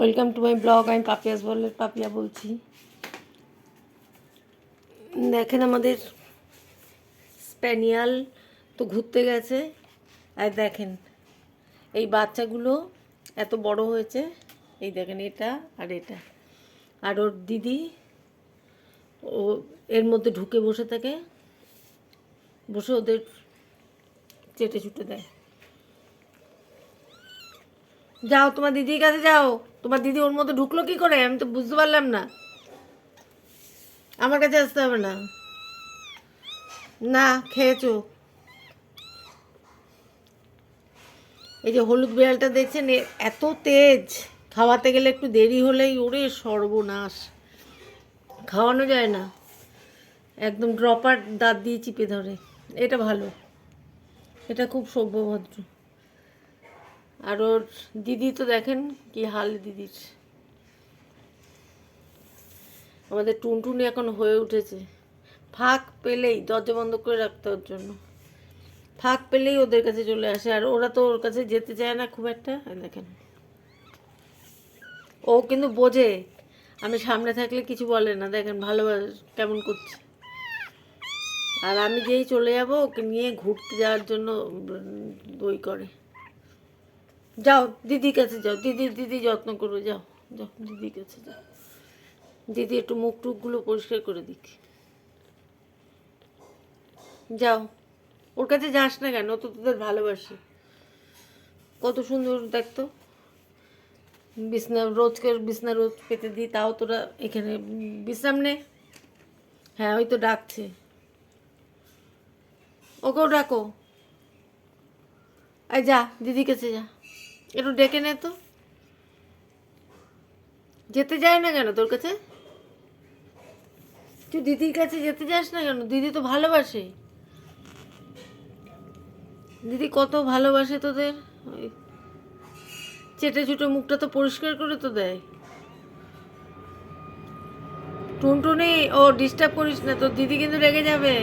Welcome to my blog আমি পাপিয়াস বলের পাপিয়া বলছি। দেখেন আমাদের স্প্যানিয়াল তো ঘুরতে গেছে। আর দেখেন, এই বাচ্চাগুলো এত বড় হয়েছে। এই দেখেন এটা আর এটা। আর ওর দিদি, ও এর মধ্যে ঢুকে বসে থাকে। বসে ওদের চেটে চুটে দেয়। যাও, তোমার দিদির কাছে যাও। তোমার দিদি ওর মধ্যে ঢুকলো কি করে? আমি তো বুঝতে পারলাম না। আমার কাছে আসতে হবে না। না, খেয়েছো। এই যে হলুদ বিড়ালটা দেখছেন এত তেজ। খাওয়াতে গেলে একটু দেরি হলেই ওরে সর্বনাশ। খাওয়ানো যায় না। একদম ড্রপার দাঁত দিয়ে চিপে ধরে। এটা ভালো। এটা খুব সভ্যভদ্র। আর ওর দিদি তো দেখেন কি হাল দিদির। আমাদের টুনটুনি এখন হয়ে উঠেছে। ফাঁক পেলেই দরজা বন্ধ করে রাখতে ওর জন্য। ফাঁক পেলেই ওদের কাছে চলে আসে। আর ওরা তো ওর কাছে যেতে চায় না খুব একটা। দেখেন। ও কিন্তু বোঝে। আমি সামনে থাকলে কিছু বলে না। দেখেন ভালো কেমন করছে। আর আমি যেই চলে যাব, ওকে নিয়ে ঘুরতে যাওয়ার জন্য দই করে। যাও, দিদির কাছে যাও, দিদি দিদি যত্ন করবে, যাও যাও, দিদির কাছে যাও। দিদি একটু মুখ টুকগুলো পরিষ্কার করে দিক। যাও, ওর কাছে যাস না কেন? তো তোদের ভালোবাসি। কত সুন্দর দেখতো বিছনা, রোজকার বিছনা রোজ পেতে দিই, তাও তোরা এখানে বিশ্রাম নে। হ্যাঁ ওই তো ডাকছে। ওকেও ডাকো। আয় যা, দিদির কাছে যা। একটু ডেকে নে তো। যেতে যায় না কেন তোর কাছে? তুই দিদির কাছে যেতে যাস না কেন? দিদি তো ভালোবাসে। দিদি কত ভালোবাসে তোদের? ওই চেটে চুটে মুখটা তো পরিষ্কার করে তো দেয়। টুনটুনি, ও ডিস্টার্ব করিস না, তোর দিদি কিন্তু রেগে যাবে।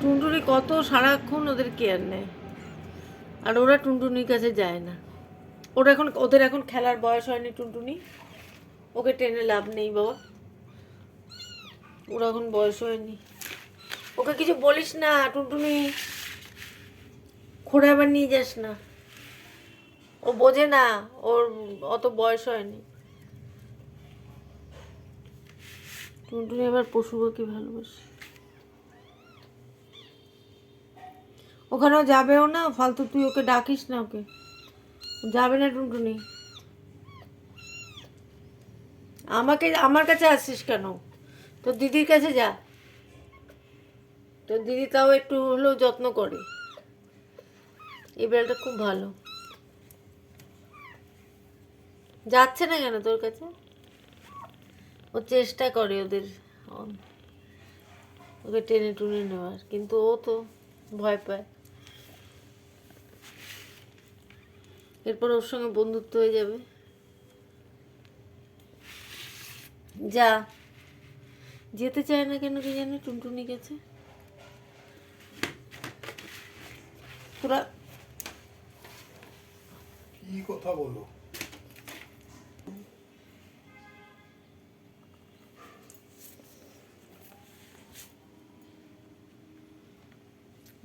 টুনটুনি কত সারাক্ষণ ওদের কেয়ার নেয়। আর ওরা টুনটুনির কাছে যায় না। ওরা এখন, ওদের এখন খেলার বয়স হয়নি টুনটুনি। ওকে টেনে লাভ নেই বাবা। ওরা এখন বয়স হয়নি। ওকে কিছু বলিস না টুনটুনি। ঘুরে আবার নিয়ে যাস না। ও বোঝে না, ওর অত বয়স হয়নি। টুনটুনি আবার পশু পাখি ভালোবাসে? ওখানেও যাবেও না, ফালতু তুই ওকে ডাকিস না ওকে। যাবে না টুনটুনি। আমাকে, আমার কাছে আসছিস কেন? তোর দিদির কাছে যা। তোর দিদি তাও একটু হলেও যত্ন করে। এই বেলটা খুব ভালো। যাচ্ছে না কেন তোর কাছে? ও চেষ্টা করে ওদের। ওকে টেনে টুনে নেওয়ার, কিন্তু ও তো ভয় পায়। এরপর ওর সঙ্গে বন্ধুত্ব হয়ে যাবে। যা। যেতে চায় না কেন কি জানি? টুনটুনি গেছে। তোরা কি কথা বলো?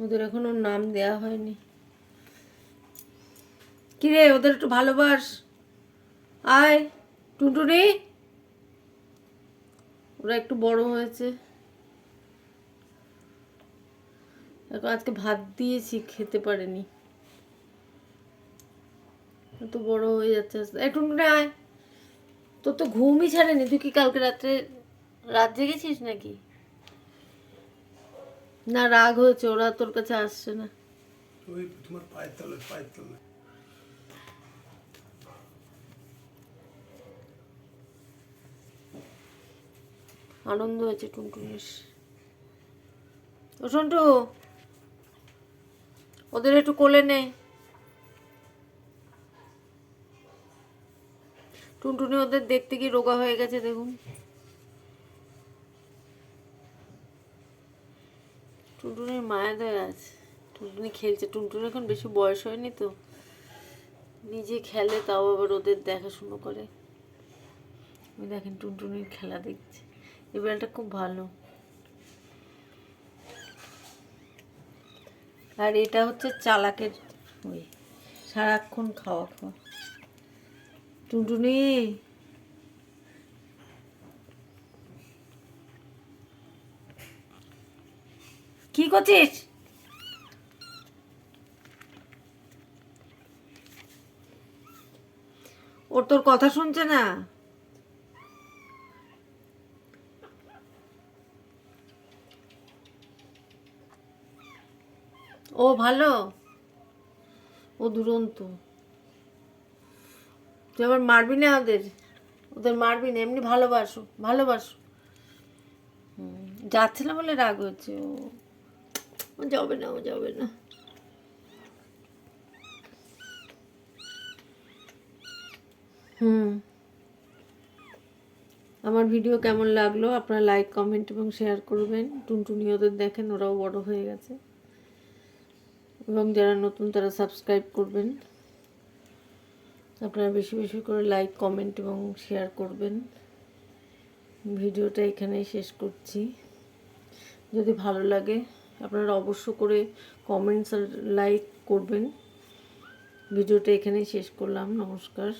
ওদের এখনও নাম দেয়া হয়নি। কিরে, ওদের একটু ভালোবাস। আয়, টুনটুনি। ওরা একটু বড় হয়েছে। এখন আজকে ভাত দিয়েছি, খেতে পারেনি। এত বড় হয়ে যাচ্ছে এই, টুনটুনি, আয়। তোর তো ঘুমই ছাড়েনি। তুই কি কালকে রাত্রে রাত জেগেছিস নাকি? না, রাগ হয়েছে। ওরা তোর কাছে আসছে না। তোমার পায়ের পায়ের আনন্দ হয়েছে টুনটুনির ও সন্টু, ওদের একটু কোলে নে। টুনটুনি ওদের দেখতে কি রোগা হয়ে গেছে, দেখুন। টুনটুনির মায়া দয়া আছে। টুনটুনি খেলছে। টুনটুনি এখন বেশি বয়স হয়নি তো। নিজে খেলে তাও আবার ওদের দেখাশুনো করে। দেখেন টুনটুনির খেলা দেখছে। এই বিড়ালটা খুব ভালো। আর এটা হচ্ছে চালাকের ওই সারাক্ষণ খাওয়া খাওয়া। টুনটুনি। কি করছিস? ওর তোর কথা শুনছে না? ও, ভালো? ও দুরন্ত। তুই আবার মারবি না ওদের? ওদের মারবি না, এমনি ভালোবাসো ভালোবাসো। যাচ্ছে না বলে রাগ হচ্ছে, ও। যাবে না, ও যাবে না। হুম। আমার ভিডিও কেমন লাগল? আপনারা লাইক কমেন্ট এবং শেয়ার করবেন। টুনটুনি ওদের দেখেন, ওরাও বড় হয়ে গেছে। এবং যারা নতুন তারা সাবস্ক্রাইব করবেন। আপনারা বেশি বেশি করে লাইক কমেন্ট এবং শেয়ার করবেন। ভিডিওটা এখানেই শেষ করছি। যদি ভালো লাগে, আপনারা অবশ্য করে কমেন্টস আর লাইক করবেন। ভিডিওটা এখানেই শেষ করলাম। নমস্কার।